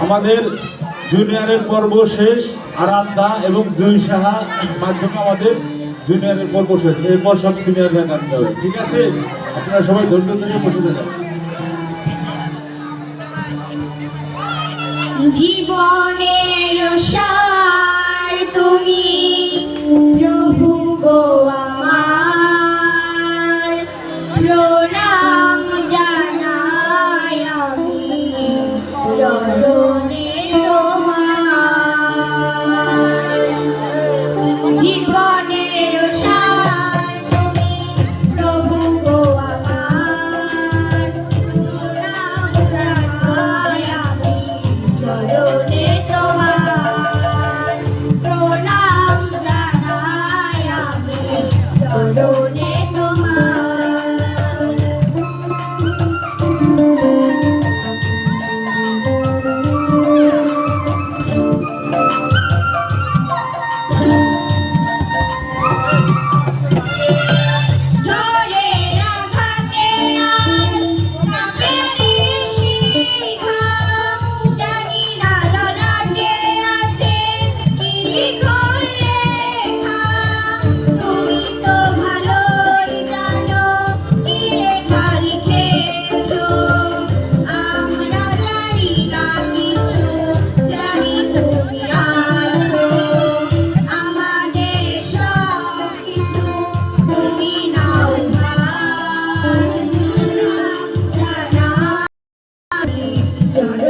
আমাদের জুনিয়রের পর্ব শেষ, আরাধ্যা এবং জুই সাহা মাধ্যমে আমাদের জুনিয়রের পর্ব শেষ। এরপর সব সিনিয়ররা নামতে হবে। ঠিক আছে? আপনারা সবাই ধৈর্য ধরে বসে থাকেন। জীবনের সার তুমি, প্রভু গোয়া আমার। প্রণাম Yeah.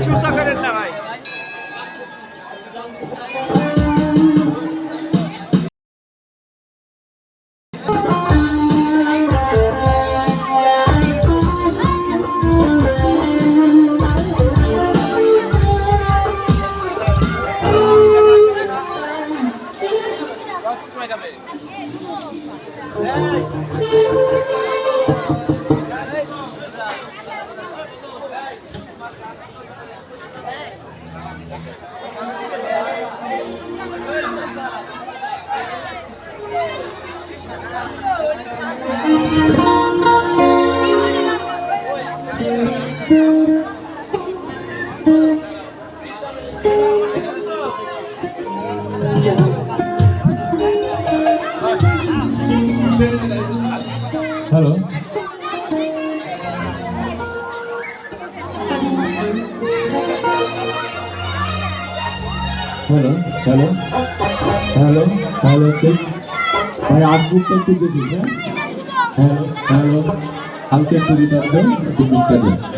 शिवसागर करत ना भाई hello hello hello hello hello check ভাই আউটপুটটা একটু দেখি হ্যাঁ? হ্যালো হ্যালো হালকা একটু দেন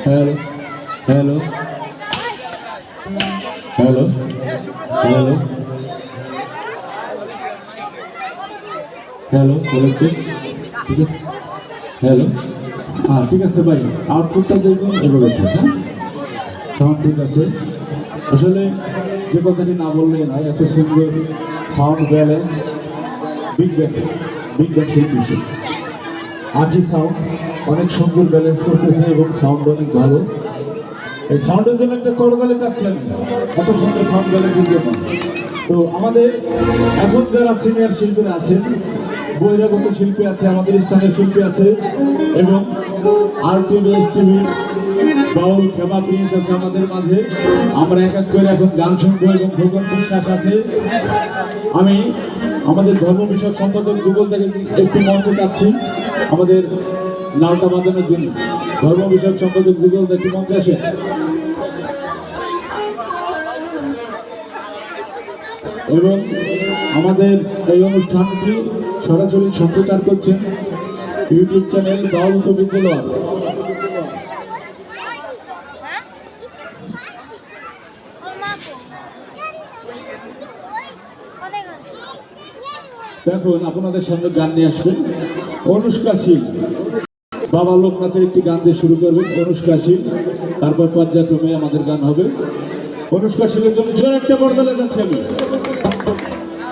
hello hello hello hello hello check ঠিক আছে? হ্যালো হ্যাঁ ঠিক আছে ভাই আউটপুটটা দেখুন, এভাবে হ্যাঁ? সাউন্ড ঠিক আছে? আসলে যে কথাটি না বললে না এত সুন্দর sound balance big band big band শিল্পী সে। আরজি সাউন্ড অনেক সুন্দর ব্যালেন্স করতেছে এবং সাউন্ড অনেক ভালো। এই সাউন্ডের জন্য একটা করগালে চাচ্ছেন। এত সুন্দর সাউন্ড ব্যালেন্সের জন্য তো আমাদের এখন যারা সিনিয়র শিল্পীরা আছেন, বহিরাগত শিল্পী আছে, আমাদের স্থানীয় শিল্পী আছে, এবং আর TV TV Baul Khema Prince আছে আমাদের মাঝে। আমরা এক এক করে এখন গান শুনব এবং ভূগোল বিশ্বাস আছে। আমি আমাদের ধর্ম বিষয়ক সম্পাদক যুগল থেকে একটি মঞ্চে চাচ্ছি আমাদের নাওটা বাঁধানোর জন্য। ধর্ম বিষয়ক সম্পাদক যুগল একটি মঞ্চে আসে এবং আমাদের এই অনুষ্ঠানটি সরাসরি সম্প্রচার করছেন ইউটিউব চ্যানেল দল বিদ্যালয় এখন আপনাদের সামনে গান নিয়ে আসবেন অনুষ্কা শীল। বাবা লোকনাথের একটি গান দিয়ে শুরু করবেন অনুষ্কা শীল। তারপর পর্যায়ক্রমে আমাদের গান হবে। অনুষ্কা শীলের জন্য জোর একটা বরদলে যাচ্ছে আমি।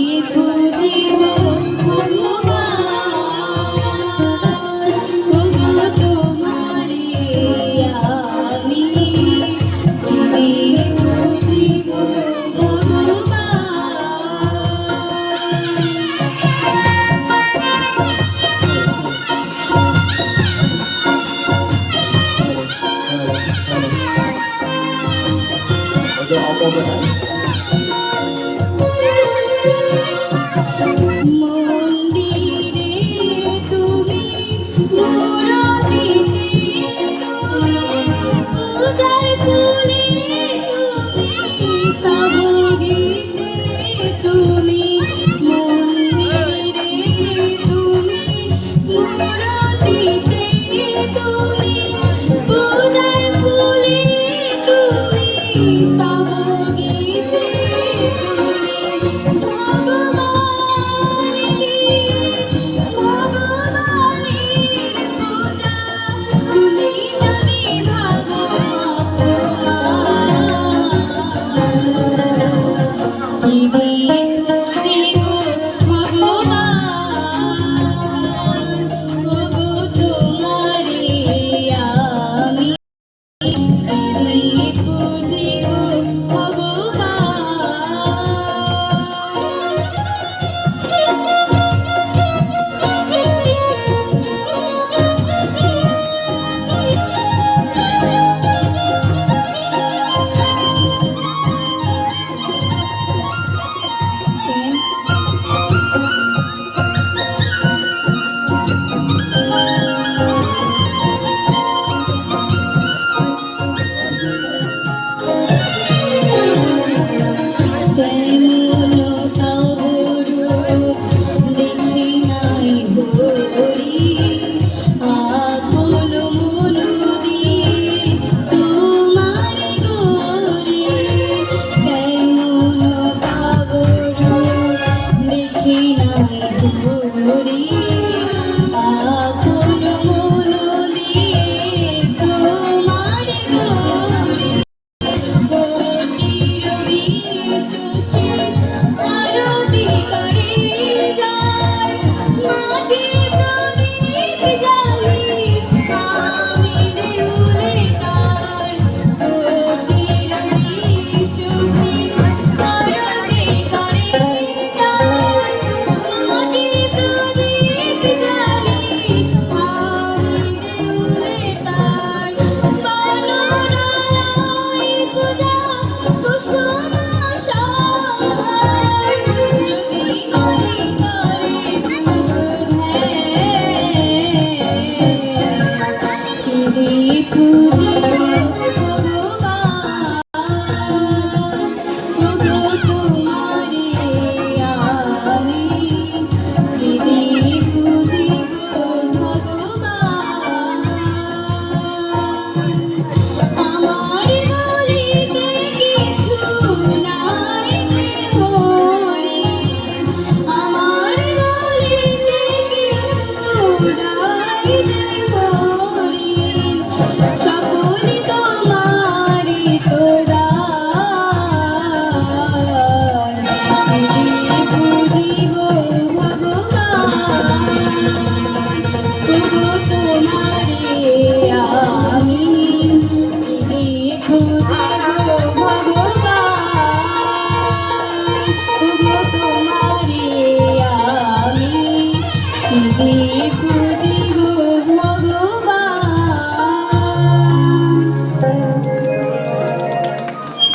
কে দিয়ে খুঁজিব ভগবান ওগো তোমারে আমি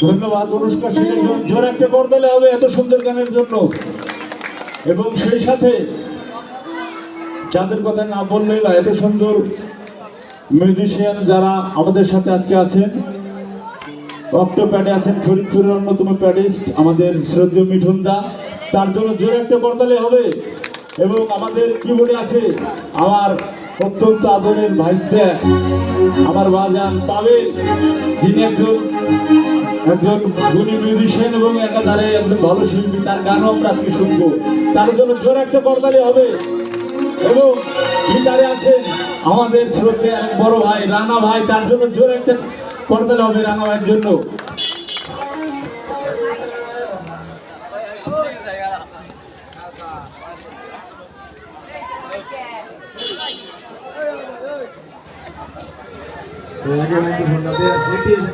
ধন্যবাদ, অনুষ্কা সেনের জোর একটা করবেলে হবে এত সুন্দর গানের জন্য। এবং সেই সাথে যাদের কথা না বললেই না এত সুন্দর মিউজিশিয়ান যারা আমাদের সাথে আজকে আছেন। অক্টো প্যাডে আছেন ফরিদপুরের অন্যতম প্যাডিস্ট, আমাদের শ্রদ্ধেয় মিঠুন দা। তার জন্য জোর একটা করবেলে হবে। এবং আমাদের কিবোর্ডে আছে? আমার অত্যন্ত আদরের ভাইসা আমার বাজান পাবে যিনি একজন একজন গুণী মিউজিশিয়ান এবং একাধারে একজন ভালো শিল্পী, তার গানও আমরা আজকে শুনব। তার জন্য জোরে একটা করতালে হবে। এবং গিটারে আছেন আমাদের শ্রদ্ধে এক বড় ভাই, রানা ভাই, তার জন্য জোরে একটা করতালে হবে রানা ভাইয়ের জন্য। ধন্যবাদ